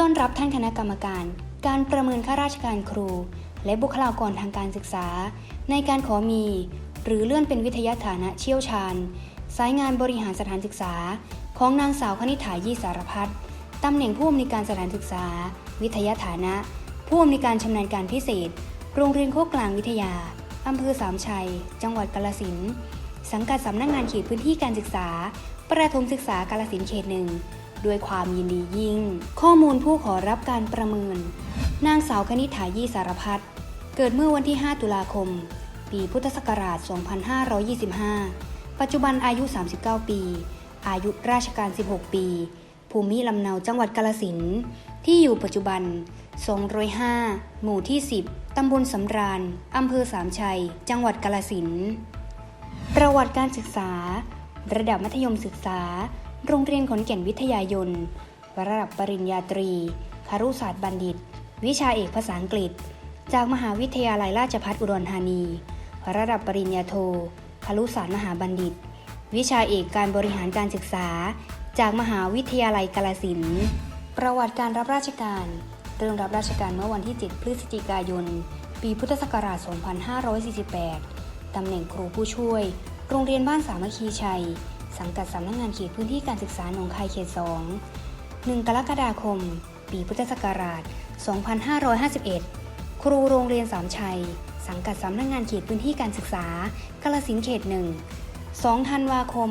ต้อนรับท่านคณะกรรมการ การประเมินข้าราชการครู และบุคลากรทางการศึกษา ในการขอมี หรือเลื่อนเป็นวิทยาฐานะเชี่ยวชาญ สายงานบริหารสถานศึกษา ของนางสาวคณิฐายี่สารพัฒน์ตำแหน่งผู้อำนวยการสถานศึกษา วิทยาฐานะ ผู้อำนวยการชำนาญการพิเศษ โรงเรียนโคกกลางวิทยาอำเภอสามชัย จังหวัดกาฬสินสังกัดสำนักงานเขตพื้นที่การศึกษา ประถมศึกษากาฬสินเขตหนึ่ง ด้วยความยินดียิ่ง ข้อมูลผู้ขอรับการประเมิน นางสาวคณิษฐายี่สารพัฒน์เกิดเมื่อวันที่ 5 ตุลาคม ปีพุทธศักราช 2525 ปัจจุบันอายุ 39 ปี อายุราชการ 16 ปี ภูมิลำเนาจังหวัดกาฬสินที่อยู่ปัจจุบัน 205 หมู่ที่ 10 ตำบลสำราญ อำเภอสามชัย จังหวัดกาฬสินประวัติการศึกษา ระดับมัธยมศึกษา โรงเรียนขอนแก่นวิทยายนระดับปริญญาตรี คารุศาสตร์บัณฑิต วิชาเอกภาษาอังกฤษ จากมหาวิทยาลัยราชภัฏอุดรธานี ระดับปริญญาโท คารุศาสตร์มหาบัณฑิต วิชาเอกการบริหารการศึกษา จากมหาวิทยาลัยกาฬสินประวัติการรับราชการ เริ่มรับราชการเมื่อวันที่ 7 พฤศจิกายน ปีพุทธศักราช 2548 ตำแหน่งครูผู้ช่วย โรงเรียนบ้านสามัคคีชัย สังกัดสำนักงานเขตพื้นที่การศึกษาหนองคายเขต 2 1 กรกฎาคม ปีพุทธศักราช 2551 ครูโรงเรียนสามชัย สังกัดสำนักงานเขตพื้นที่การศึกษากาฬสินเขต 1 2 ธันวาคม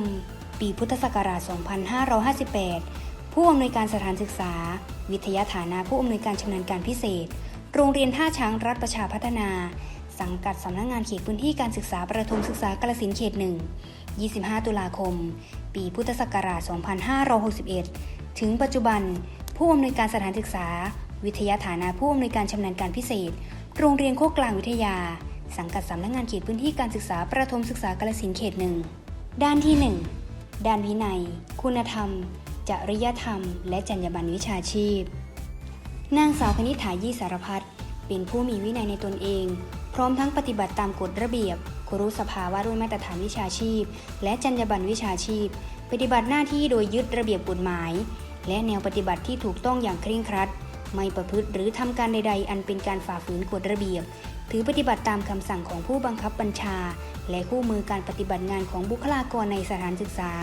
ปีพุทธศักราช 2558 ผู้อำนวยการสถานศึกษา วิทยาฐานะผู้อำนวยการชำนาญการพิเศษ โรงเรียนท่าช้างรัฐประชาพัฒนา สังกัดสำนักงานเขตพื้นที่การศึกษาประถมศึกษากาฬสินเขต 1 25 ตุลาคม ปีพุทธศักราช 2561 ถึงปัจจุบัน ผู้อำนวยการสถานศึกษา วิทยาฐานะผู้อำนวยการชำนาญการพิเศษ โรงเรียนโคกกลางวิทยา สังกัดสำนักงานเขตพื้นที่การศึกษาประถมศึกษากาฬสินเขตหนึ่งด้านที่ 1 ด้านวินัย คุณธรรม จริยธรรม และจรรยาบรรณวิชาชีพ นางสาวคณิษฐายี่สารพัฒน์เป็นผู้มีวินัยในตนเอง พร้อมทั้งปฏิบัติตามกฎระเบียบครุสภาวะด้วยมาตรฐานวิชาชีพ และจรรยาบรรณวิชาชีพ ปฏิบัติหน้าที่โดยยึดระเบียบกฎหมาย และแนวปฏิบัติที่ถูกต้องอย่างเคร่งครัด ไม่ประพฤติหรือทำการใด ๆ อันเป็นการฝ่าฝืนกฎระเบียบ ถือปฏิบัติตามคำสั่งของผู้บังคับบัญชา และคู่มือการปฏิบัติงานของบุคลากรในสถานศึกษา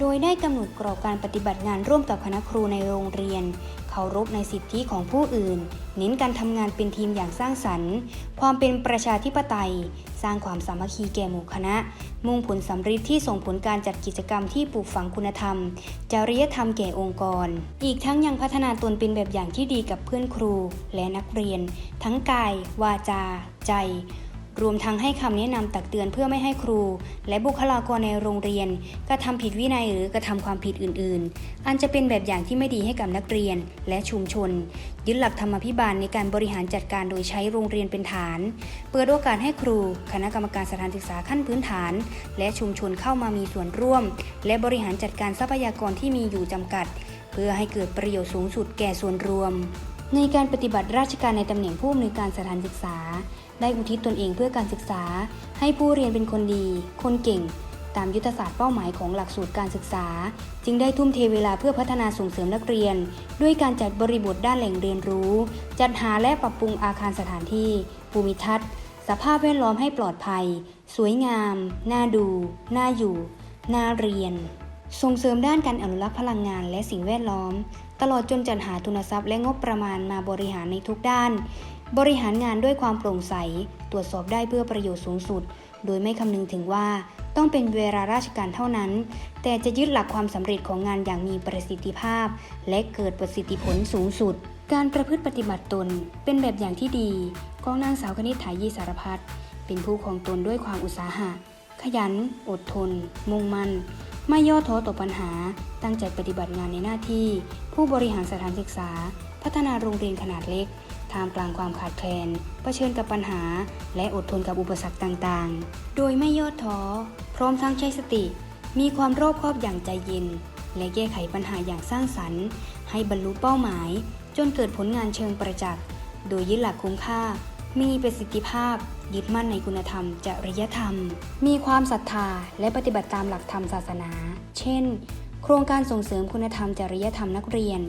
โดยได้กำหนดกรอบการปฏิบัติงานร่วมกับคณะครูในโรงเรียน เคารพในสิทธิของผู้อื่น เน้นการทำงานเป็นทีมอย่างสร้างสรรค์ ความเป็นประชาธิปไตย สร้างความสามัคคีแก่หมู่คณะ มุ่งผลสำฤทธิ์ที่ส่งผลการจัดกิจกรรมที่ปลูกฝังคุณธรรม จริยธรรมแก่องค์กร อีกทั้งยังพัฒนาตนเป็นแบบอย่างที่ดีกับเพื่อนครูและนักเรียน ทั้งกาย วาจา ใจ รวมทั้งให้คำแนะนำตักเตือนเพื่อไม่ให้ครู และบุคลากรในโรงเรียนกระทำผิดวินัยหรือกระทำความผิดอื่น ๆ อันจะเป็นแบบอย่างที่ไม่ดีให้กับนักเรียนและชุมชน ยึดหลักธรรมพิบาลในการบริหารจัดการโดยใช้โรงเรียนเป็นฐาน เปิดโอกาสให้ครู คณะกรรมการสถานศึกษาขั้นพื้นฐาน และชุมชนเข้ามามีส่วนร่วม และบริหารจัดการทรัพยากรที่มีอยู่จำกัด เพื่อให้เกิดประโยชน์สูงสุดแก่ส่วนรวมในการปฏิบัติราชการในตำแหน่งผู้อำนวยการสถานศึกษา ได้อุทิศตนเองเพื่อการศึกษา ให้ผู้เรียนเป็นคนดี คนเก่ง ตามยุทธศาสตร์เป้าหมายของหลักสูตรการศึกษา จึงได้ทุ่มเทเวลาเพื่อพัฒนาส่งเสริมนักเรียน ด้วยการจัดบริบทด้านแหล่งเรียนรู้ จัดหาและปรับปรุงอาคารสถานที่ ภูมิทัศน์ สภาพแวดล้อมให้ปลอดภัย สวยงาม น่าดู น่าอยู่ น่าเรียน ส่งเสริมด้านการอนุรักษ์พลังงานและสิ่งแวดล้อม ตลอดจนจัดหาทุนทรัพย์และงบประมาณมาบริหารในทุกด้าน บริหารงานด้วยความโปร่งใส ตรวจสอบได้เพื่อประโยชน์สูงสุด โดยไม่คำนึงถึงว่าต้องเป็นเวลาราชการเท่านั้น แต่จะยึดหลักความสำเร็จของงานอย่างมีประสิทธิภาพ และเกิดประสิทธิผลสูงสุด การประพฤติปฏิบัติตน เป็นแบบอย่างที่ดีของนางสาวคณิษฐายีสารพัฒน์เป็นผู้ครองตนด้วยความอุตสาหะ ขยัน อดทน มุ่งมั่น ไม่ย่อท้อต่อปัญหา ตั้งใจปฏิบัติงานในหน้าที่ ผู้บริหารสถานศึกษา พัฒนาโรงเรียนขนาดเล็ก ท่ามกลางความขาดแคลนเผชิญกับปัญหา และอดทนกับอุปสรรคต่างๆ โดยไม่ย่อท้อ พร้อมทั้งใช้สติ มีความรอบคอบอย่างใจเย็น และแก้ไขปัญหาอย่างสร้างสรรค์ ให้บรรลุเป้าหมาย จนเกิดผลงานเชิงประจักษ์ โดยยึดหลักคุ้มค่า มีประสิทธิภาพ ยึดมั่นในคุณธรรม จริยธรรม มีความศรัทธา และปฏิบัติตามหลักธรรมศาสนา เช่น โครงการส่งเสริมคุณธรรมจริยธรรมนักเรียน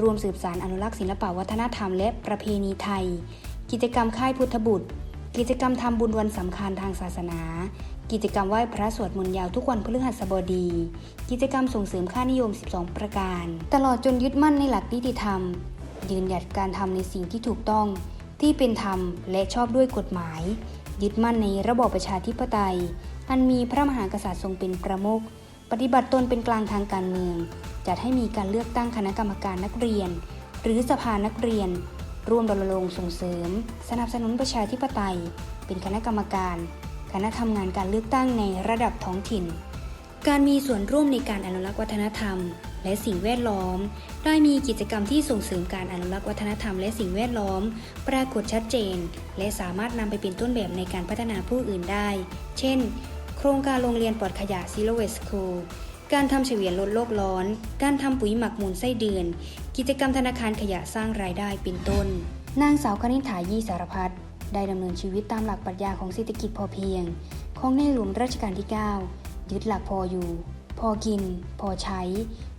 รวมสืบสารอนุรักษ์ศิลปวัฒนธรรมและประเพณีไทย กิจกรรมค่ายพุทธบุตร กิจกรรมทำบุญวันสำคัญทางศาสนา กิจกรรมไหว้พระสวดมนต์ยาวทุกวันพฤหัสบดี กิจกรรมส่งเสริมค่านิยม 12 ประการ ตลอดจนยึดมั่นในหลักนิติธรรม ยืนหยัดการทำในสิ่งที่ถูกต้อง ที่เป็นธรรมและชอบด้วยกฎหมาย ยึดมั่นในระบอบประชาธิปไตย อันมีพระมหากษัตริย์ทรงเป็นประมุข ปฏิบัติตนเป็นกลางทางการเมือง จัดให้มีการเลือกตั้งคณะกรรมการนักเรียน หรือสภานักเรียน ร่วมรณรงค์ส่งเสริม สนับสนุนประชาธิปไตย เป็นคณะกรรมการ คณะทำงานการเลือกตั้งในระดับท้องถิ่น การมีส่วนร่วมในการอนุรักษ์วัฒนธรรม และสิ่งแวดล้อม ได้มีกิจกรรมที่ส่งเสริมการอนุรักษ์วัฒนธรรมและสิ่งแวดล้อม ปรากฏชัดเจน และสามารถนำไปเป็นต้นแบบในการพัฒนาผู้อื่นได้ เช่น ครงการโรงเรียนปลอดขยะ Zero Waste School การทำเฉวียนลดโลกร้อน การทำปุ๋ยหมักมูลไส้เดือน กิจกรรมธนาคารขยะสร้างรายได้เป็นต้น นางสาวคณิษฐายี่สารพัดได้ดำเนินชีวิตตามหลักปรัชญาของเศรษฐกิจพอเพียง ของในหลวงรัชกาลที่ 9 ยึดหลักพออยู่ พอกิน พอใช้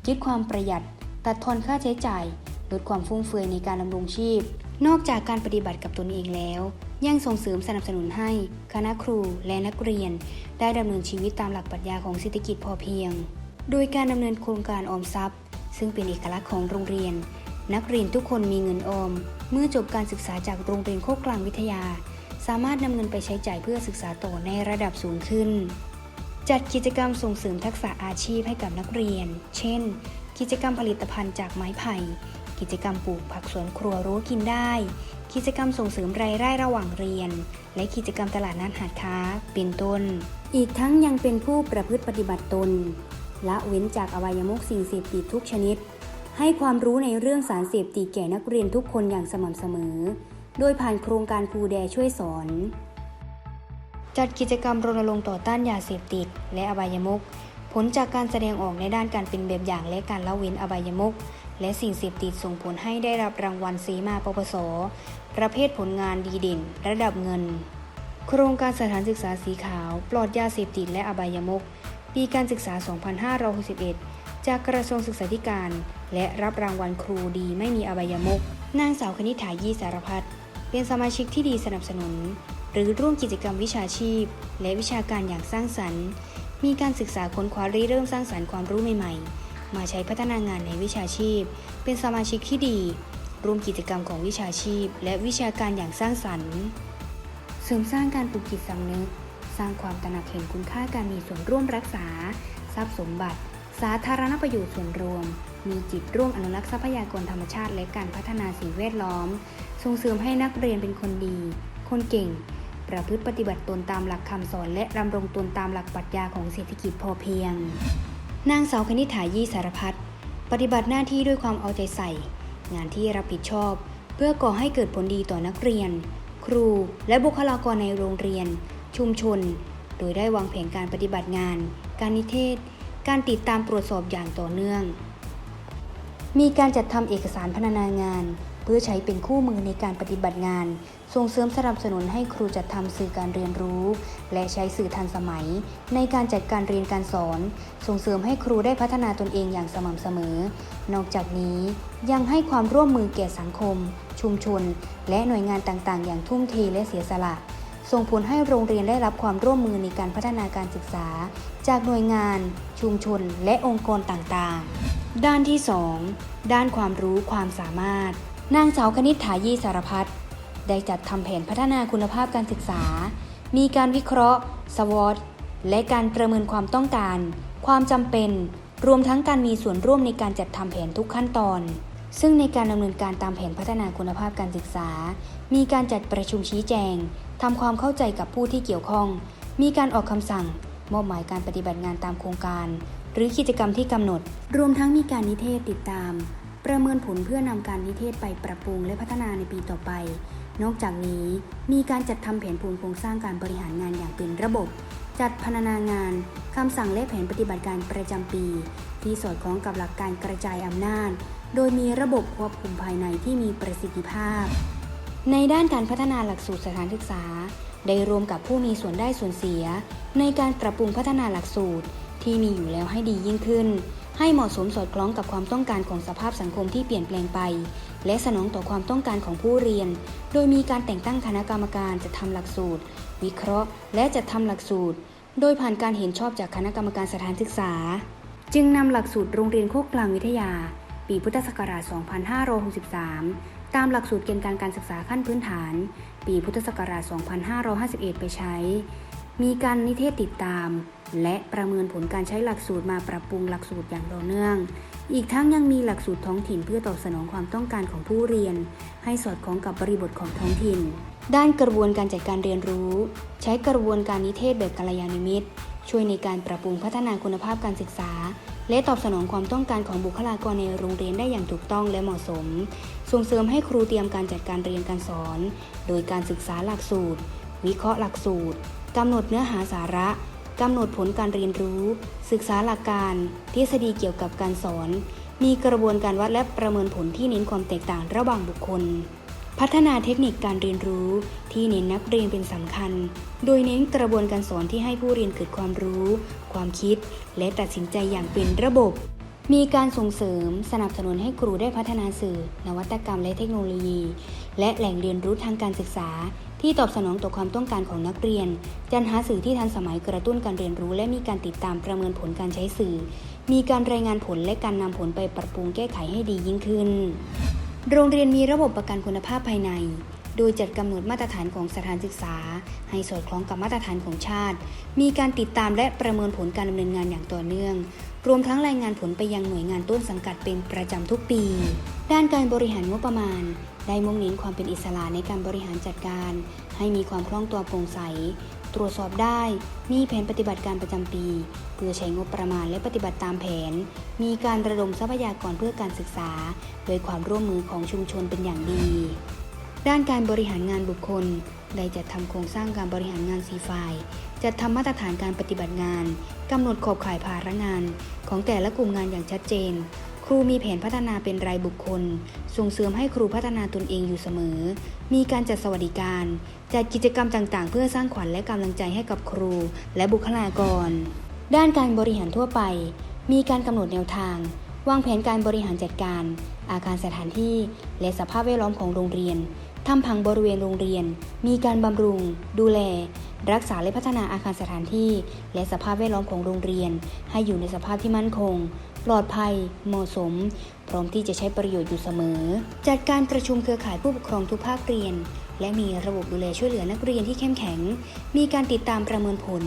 ยึดความประหยัด ตัดทอนค่าใช้จ่าย ลดความฟุ่มเฟือยในการดำรงชีพ นอกจากการปฏิบัติกับตนเองแล้วยังส่งเสริมสนับสนุนให้คณะครูและนักเรียน ได้ดำเนินชีวิตตามหลักปรัชญาของเศรษฐกิจพอเพียง โดยการดำเนินโครงการออมทรัพย์ ซึ่งเป็นเอกลักษณ์ของโรงเรียน นักเรียนทุกคนมีเงินออม เมื่อจบการศึกษาจากโรงเรียนโคกกลางวิทยา สามารถนำเงินไปใช้จ่ายเพื่อศึกษาต่อในระดับสูงขึ้น จัดกิจกรรมส่งเสริมทักษะอาชีพให้กับนักเรียน เช่น กิจกรรมผลิตภัณฑ์จากไม้ไผ่ กิจกรรมปลูกผักสวนครัวรู้กินได้ กิจกรรมส่งเสริมรายได้ระหว่างเรียน และกิจกรรมตลาดนัดหาดค้า เป็นต้น อีกทั้งยังเป็นผู้ประพฤติปฏิบัติตนละเว้นจากอบายมุขสิ่งเสพติดทุกชนิด ให้ความรู้ในเรื่องสารเสพติดแก่นักเรียนทุกคนอย่างสม่ำเสมอ โดยผ่านโครงการครูแดช่วยสอน จัดกิจกรรมรณรงค์ต่อต้านยาเสพติด และอบายมุขผลจากการแสดงออกในด้านการเป็นแบบอย่างและการละเว้นอบายมุข และสิ่งเสพติดส่งผลให้ได้รับรางวัลสีมาปปส ประเภทผลงานดีเด่น ระดับเงิน โครงการสถานศึกษาสีขาว ปลอดยาเสพติดและอบายมุขปีการศึกษา 2561 จากกระทรวงศึกษาธิการ และรับรางวัลครูดีไม่มีอบายมุขนางสาวคณิษฐายี่สารพัดเป็นสมาชิกที่ดีสนับสนุน หรือร่วมกิจกรรมวิชาชีพ และวิชาการอย่างสร้างสรรค์ มีการศึกษาค้นคว้าริเริ่มสร้างสรรค์ความรู้ใหม่ๆ มาใช้พัฒนางานในวิชาชีพ เป็นสมาชิกที่ดี ร่วมกิจกรรมของวิชาชีพ และวิชาการอย่างสร้างสรรค์ เสริมสร้างการปลูกจิตสำนึก สร้างความตระหนักเห็นคุณค่าการมีส่วนร่วมรักษา ทรัพย์สมบัติ สาธารณประโยชน์ส่วนรวม มีจิตร่วมอนุรักษ์ทรัพยากรธรรมชาติ และการพัฒนาสิ่งแวดล้อม ส่งเสริมให้นักเรียนเป็นคนดี คนเก่งประพฤติปฏิบัติตนตามหลักคำสอนและดำรงตนตามหลักปรัชญาของเศรษฐกิจพอเพียง นางสาวคณิษฐายี่สารพัดปฏิบัติหน้าที่ด้วยความเอาใจใส่ งานที่รับผิดชอบ เพื่อก่อให้เกิดผลดีต่อนักเรียน ครูและบุคลากรในโรงเรียน ชุมชน โดยได้วางแผนการปฏิบัติงาน การนิเทศ การติดตามตรวจสอบอย่างต่อเนื่อง มีการจัดทำเอกสารพรรณนางาน เพื่อใช้เป็นคู่มือในการปฏิบัติงาน ส่งเสริมสนับสนุนให้ครูจัดทำสื่อการเรียนรู้ และใช้สื่อทันสมัย ในการจัดการเรียนการสอน ส่งเสริมให้ครูได้พัฒนาตนเองอย่างสม่ำเสมอ นอกจากนี้ยังให้ความร่วมมือแก่สังคม ชุมชน และหน่วยงานต่างๆ อย่างทุ่มเทและเสียสละส่งผลให้โรงเรียนได้รับความร่วมมือในการพัฒนาการศึกษา จากหน่วยงาน ชุมชน และองค์กรต่างๆ ด้านที่ 2 ด้านความรู้ความสามารถ นางสาวคณิษฐายีสารพัดได้จัดทำแผนพัฒนาคุณภาพการศึกษา มีการวิเคราะห์ สวอตและการประเมินความต้องการ ความจำเป็น รวมทั้งการมีส่วนร่วมในการจัดทำแผนทุกขั้นตอน ซึ่งในการดำเนินการตามแผนพัฒนาคุณภาพการศึกษา มีการจัดประชุมชี้แจงทำความเข้าใจกับผู้ที่เกี่ยวข้อง มีการออกคำสั่ง มอบหมายการปฏิบัติงานตามโครงการ หรือกิจกรรมที่กำหนด รวมทั้งมีการนิเทศติดตาม ประเมินผลเพื่อนำการนิเทศไปปรับปรุงและพัฒนาในปีต่อไป นอกจากนี้มีการจัดทำแผนภูมิโครงสร้างการบริหารงานอย่างเป็นระบบ จัดพรรณนางานคำสั่งและแผนปฏิบัติการประจำปี ที่สอดคล้องกับหลักการกระจายอำนาจ โดยมีระบบควบคุมภายในที่มีประสิทธิภาพ ในด้านการพัฒนาหลักสูตรสถานศึกษา ได้รวมกับผู้มีส่วนได้ส่วนเสีย ในการปรับปรุงพัฒนาหลักสูตรที่มีอยู่แล้วให้ดียิ่งขึ้น ให้เหมาะสมสอดคล้องกับความต้องการของสภาพสังคมที่เปลี่ยนแปลงไป และสนองต่อความต้องการของผู้เรียน โดยมีการแต่งตั้งคณะกรรมการจัดทำหลักสูตร วิเคราะห์ และจัดทำหลักสูตร โดยผ่านการเห็นชอบจากคณะกรรมการสถานศึกษา จึงนำหลักสูตรโรงเรียนโคกกลางวิทยา ปีพุทธศักราช 2563 ตามหลักสูตรเกณฑ์การการศึกษาขั้นพื้นฐาน ปีพุทธศักราช 2551 ไปใช้ มีการนิเทศติดตาม และประเมินผลการใช้หลักสูตรมาปรับปรุงหลักสูตรอย่างต่อเนื่อง อีกทั้งยังมีหลักสูตรท้องถิ่นเพื่อตอบสนองความต้องการของผู้เรียน ให้สอดคล้องกับบริบทของท้องถิ่น ด้านกระบวนการจัดการเรียนรู้ ใช้กระบวนการนิเทศแบบกัลยาณมิตร ช่วยในการปรับปรุงพัฒนาคุณภาพการศึกษา และตอบสนองความต้องการของบุคลากรในโรงเรียนได้อย่างถูกต้องและเหมาะสม ส่งเสริมให้ครูเตรียมการจัดการเรียนการสอน โดยการศึกษาหลักสูตร วิเคราะห์หลักสูตรกำหนดเนื้อหาสาระ กำหนดผลการเรียนรู้ ศึกษาหลักการ ทฤษฎีเกี่ยวกับการสอน มีกระบวนการวัดและประเมินผลที่เน้นความแตกต่างระหว่างบุคคล พัฒนาเทคนิคการเรียนรู้ที่เน้นนักเรียนเป็นสำคัญ โดยเน้นกระบวนการสอนที่ให้ผู้เรียนเกิดความรู้ ความคิด และตัดสินใจอย่างเป็นระบบ มีการส่งเสริม สนับสนุนให้ครูได้พัฒนาสื่อ นวัตกรรมและเทคโนโลยี และแหล่งเรียนรู้ทางการศึกษา ที่ตอบสนองต่อความต้องการของนักเรียน จัดหาสื่อที่ทันสมัยกระตุ้นการเรียนรู้ และมีการติดตามประเมินผลการใช้สื่อ มีการรายงานผลและการนำผลไปปรับปรุงแก้ไขให้ดียิ่งขึ้น โรงเรียนมีระบบประกันคุณภาพภายใน โดยจัดกำหนดมาตรฐานของสถานศึกษา ให้สอดคล้องกับมาตรฐานของชาติ มีการติดตามและประเมินผลการดำเนินงานอย่างต่อเนื่อง รวมทั้งรายงานผลไปยังหน่วยงานต้นสังกัดเป็นประจำทุกปี ด้านการบริหารงบประมาณ ได้มุ่งเน้นความเป็นอิสระในการบริหารจัดการ ให้มีความคล่องตัวโปร่งใส ตรวจสอบได้ มีแผนปฏิบัติการประจำปี เพื่อใช้งบประมาณและปฏิบัติตามแผน มีการระดมทรัพยากรเพื่อการศึกษา โดยความร่วมมือของชุมชนเป็นอย่างดี ด้านการบริหารงานบุคคล ได้จัดทำโครงสร้างการบริหารงานสีฝ่าย จัดทำมาตรฐานการปฏิบัติงานกำหนดขอบข่ายภาระงาน ของแต่ละกลุ่มงานอย่างชัดเจน ครูมีแผนพัฒนาเป็นรายบุคคล ส่งเสริมให้ครูพัฒนาตนเองอยู่เสมอ มีการจัดสวัสดิการ จัดกิจกรรมต่างๆ เพื่อสร้างขวัญและกำลังใจให้กับครูและบุคลากร ด้านการบริหารทั่วไป มีการกำหนดแนวทาง วางแผนการบริหารจัดการ อาคารสถานที่ และสภาพแวดล้อมของโรงเรียน ทำพังบริเวณโรงเรียน มีการบำรุง ดูแล รักษาและพัฒนาอาคารสถานที่ และสภาพแวดล้อมของโรงเรียน ให้อยู่ในสภาพที่มั่นคง ปลอดภัย เหมาะสม พร้อมที่จะใช้ประโยชน์อยู่เสมอ จัดการประชุมเครือข่ายผู้ปกครองทุกภาคเรียน และมีระบบดูแลช่วยเหลือนักเรียนที่เข้มแข็ง มีการติดตามประเมินผล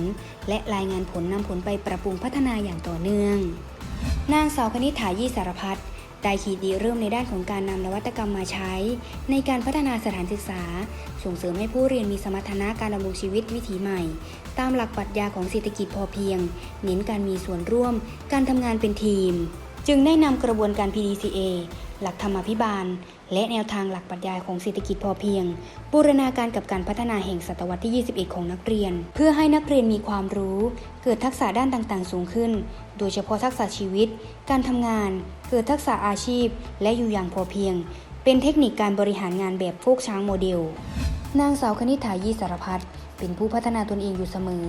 และรายงานผลนำผลไปปรับปรุงพัฒนาอย่างต่อเนื่อง นางสาวคณิษฐายี่สารพัฒน์ ได้ขีดดีเริ่มในด้านของการนำนวัตกรรมมาใช้ ในการพัฒนาสถานศึกษา ส่งเสริมให้ผู้เรียนมีสมรรถนะการดำรงชีวิตวิถีใหม่ ตามหลักปรัชญาของเศรษฐกิจพอเพียง เน้นการมีส่วนร่วม การทำงานเป็นทีม จึงได้นำกระบวนการ PDCA หลักธรรมาภิบาล และแนวทางหลักปรัชญาของเศรษฐกิจพอเพียง บูรณาการกับการพัฒนาแห่งศตวรรษที่ 21 ของนักเรียน เพื่อให้นักเรียนมีความรู้ เกิดทักษะด้านต่างๆ สูงขึ้น โดยเฉพาะทักษะชีวิต การทำงาน เกิดทักษะอาชีพ และอยู่อย่างพอเพียง เป็นเทคนิคการบริหารงานแบบโฟกช้างโมเดล นางสาวคณิษฐายี่สารพัฒน์เป็นผู้พัฒนาตนเองอยู่เสมอ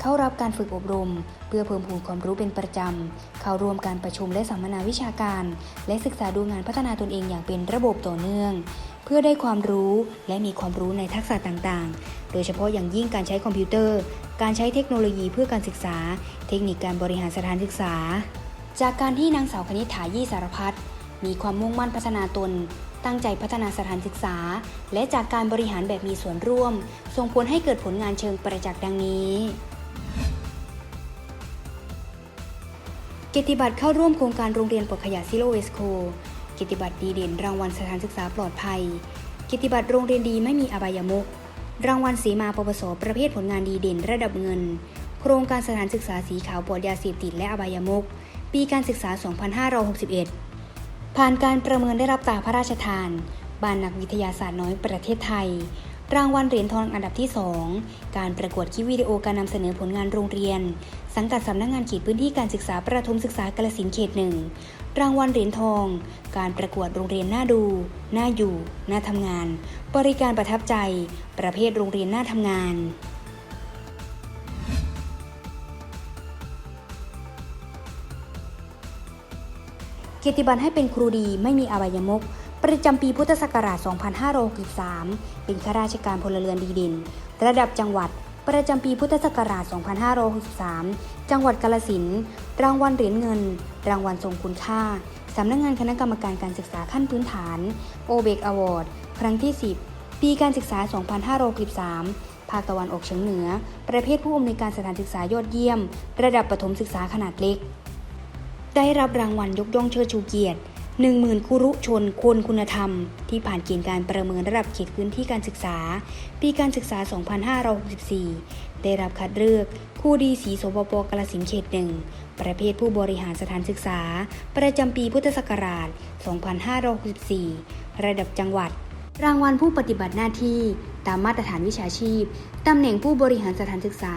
เข้ารับการฝึกอบรม เพื่อเพิ่มพูนความรู้เป็นประจำ เข้าร่วมการประชุมและสัมมนาวิชาการ และศึกษาดูงานพัฒนาตนเองอย่างเป็นระบบต่อเนื่อง เพื่อได้ความรู้และมีความรู้ในทักษะต่างๆ โดยเฉพาะอย่างยิ่งการใช้คอมพิวเตอร์ การใช้เทคโนโลยีเพื่อการศึกษา เทคนิคการบริหารสถานศึกษา จากการที่นางสาวคณิษฐายี่สารพัฒน์มีความมุ่งมั่นพัฒนาตน ตั้งใจพัฒนาสถานศึกษา และจากการบริหารแบบมีส่วนร่วม ส่งผลให้เกิดผลงานเชิงประจักษ์ดังนี้กียรติบัตรเข้าร่วมโครงการโรงเรียนปลดขยะซิโลเวสโคกียรติบัตรดีเด่นรางวัลสถานศึกษาปลอดภัยกียรติบัตรโรงเรียนดีไม่มีอบายมุก รางวัลสีมาปปสประเภทผลงานดีเด่นระดับเงิน โครงการสถานศึกษาสีขาวปลอดยาเสพติดและอบายมุก ปีการศึกษา 2561 ผ่านการประเมินได้รับตราพระราชทานบานนักวิทยาศาสตร์น้อยประเทศไทย รางวัลเหรียญทองอันดับที่ 2 การประกวดคลิปวิดีโอการนำเสนอผลงานโรงเรียน สังกัดสำนักงงานเขตพื้นที่การศึกษาประถมศึกษากาฬสินเขตหนึ่งรางวัลเหรียญทอง การประกวดโรงเรียนน่าดู น่าอยู่ น่าทำงาน บริการประทับใจ ประเภทโรงเรียนน่าทำงาน เกียรติบัตรให้เป็นครูดีไม่มีอบายมุกประจำปีพุทธศักราช 2563 เป็นข้าราชการพลเรือนดีด่นระดับจังหวัด ประจำปีพุทธศักราช 2563 จังหวัดกาลสินรางวัลเหรียญเงิน รางวัลทรงคุณค่า สำนักงานคณะกรรมการการศึกษาขั้นพื้นฐาน โอเบกอวอร์ด ครั้งที่ 10 ปีการศึกษา 2563 ภาคตะวันออกเฉียงเหนือ ประเภทผู้อำนวยการสถานศึกษายอดเยี่ยม ระดับประถมศึกษาขนาดเล็ก ได้รับรางวัลยกย่องเชิดชูเกียรติ10,000คุรุชนคนคุณธรรม ที่ผ่านเกณฑ์การประเมินระดับเขตพื้นที่การศึกษา ปีการศึกษา 2564 ได้รับคัดเลือกครูดีสีสปปกาลสินเขตหนึ่งประเภทผู้บริหารสถานศึกษา ประจำปีพุทธศักราช 2564 ระดับจังหวัด รางวัลผู้ปฏิบัติหน้าที่ตามมาตรฐานวิชาชีพ ตำแหน่งผู้บริหารสถานศึกษา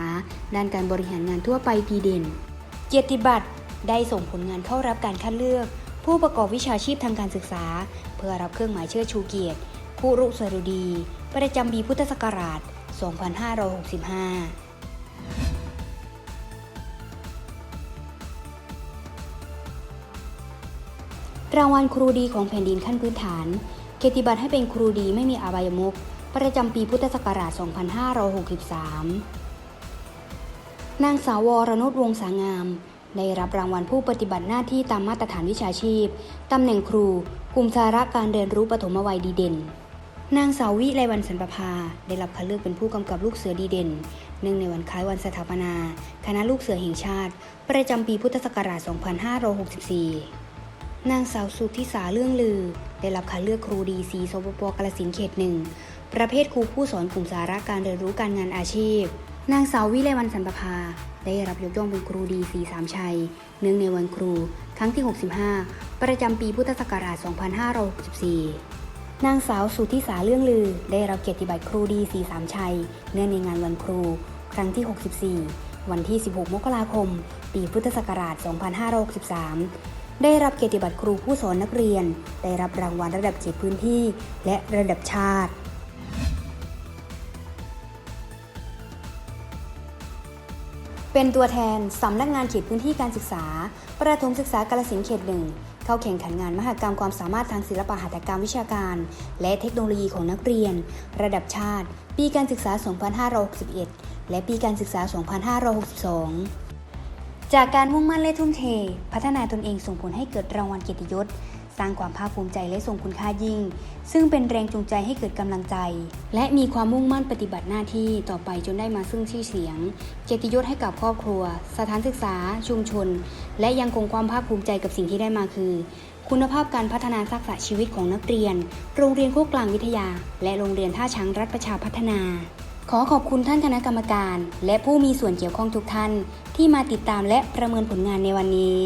ด้านการบริหารงานทั่วไปดีเด่น เกียรติบัตร ได้ส่งผลงานเข้ารับการคัดเลือก ผู้ประกอบวิชาชีพทางการศึกษา เพื่อรับเครื่องหมายเชิดชูเกียรติ ผู้รุสรุดี ประจำปีพุทธศักราช 2565รางวัลครูดีของแผ่นดินขั้นพื้นฐาน เกียรติบัตรให้เป็นครูดีไม่มีอบายมุกประจำปีพุทธศักราช 2563 นางสาววรนุชวงศ์สางาม ได้รับรางวัลผู้ปฏิบัติหน้าที่ตามมาตรฐานวิชาชีพ ตำแหน่งครู กลุ่มสาระการเรียนรู้ปฐมวัยดีเด่น นางสาววิไลวันสันประภา ได้รับคัดเลือกเป็นผู้กำกับลูกเสือดีเด่น เนื่องในวันคล้ายวันสถาปนา คณะลูกเสือแห่งชาติ ประจำปีพุทธศักราช 2564 นางสาวสุทธิสาเรื่องลือ ได้รับคัดเลือกครูดีสีสปปกาลสินเขตหนึ่ง ประเภทครูผู้สอนกลุ่มสาระการเรียนรู้การงานอาชีพ นางสาววิไลวันสันประภา ได้รับยกย่องเป็นครูดีสีสามชัย เนื่องในวันครู ครั้งที่ 65 ประจำปีพุทธศักราช 2564 นางสาวสุทธิสาเรื่องลือ ได้รับเกียรติบัตรครูดีสีสามชัย เนื่องในงานวันครู ครั้งที่ 64 วันที่ 16 มกราคม ปีพุทธศักราช 2563 ได้รับเกียรติบัตรครูผู้สอนนักเรียน ได้รับรางวัลระดับเขตพื้นที่ และระดับชาติ เป็นตัวแทนสำนักงานเขตพื้นที่การศึกษา ประถมศึกษากาลสินเขตหนึ่งเข้าแข่งขันงานมหกรรมความสามารถทางศิลปะหัตถกรรมวิชาการ และเทคโนโลยีของนักเรียน ระดับชาติ ปีการศึกษา 2561 และปีการศึกษา 2562 จากการมุ่งมั่นและทุ่มเท พัฒนาตนเองส่งผลให้เกิดรางวัลเกียรติยศ สร้างความภาคภูมิใจและทรงคุณค่ายิ่ง ซึ่งเป็นแรงจูงใจให้เกิดกำลังใจ และมีความมุ่งมั่นปฏิบัติหน้าที่ต่อไปจนได้มาซึ่งชื่อเสียง เกียรติยศให้กับครอบครัว สถานศึกษา ชุมชน และยังคงความภาคภูมิใจกับสิ่งที่ได้มาคือ คุณภาพการพัฒนาทักษะชีวิตของนักเรียน โรงเรียนโคกกลางวิทยา และโรงเรียนท่าช้างรัฐประชาพัฒนาขอขอบคุณท่านคณะกรรมการ และผู้มีส่วนเกี่ยวข้องทุกท่าน ที่มาติดตามและประเมินผลงานในวันนี้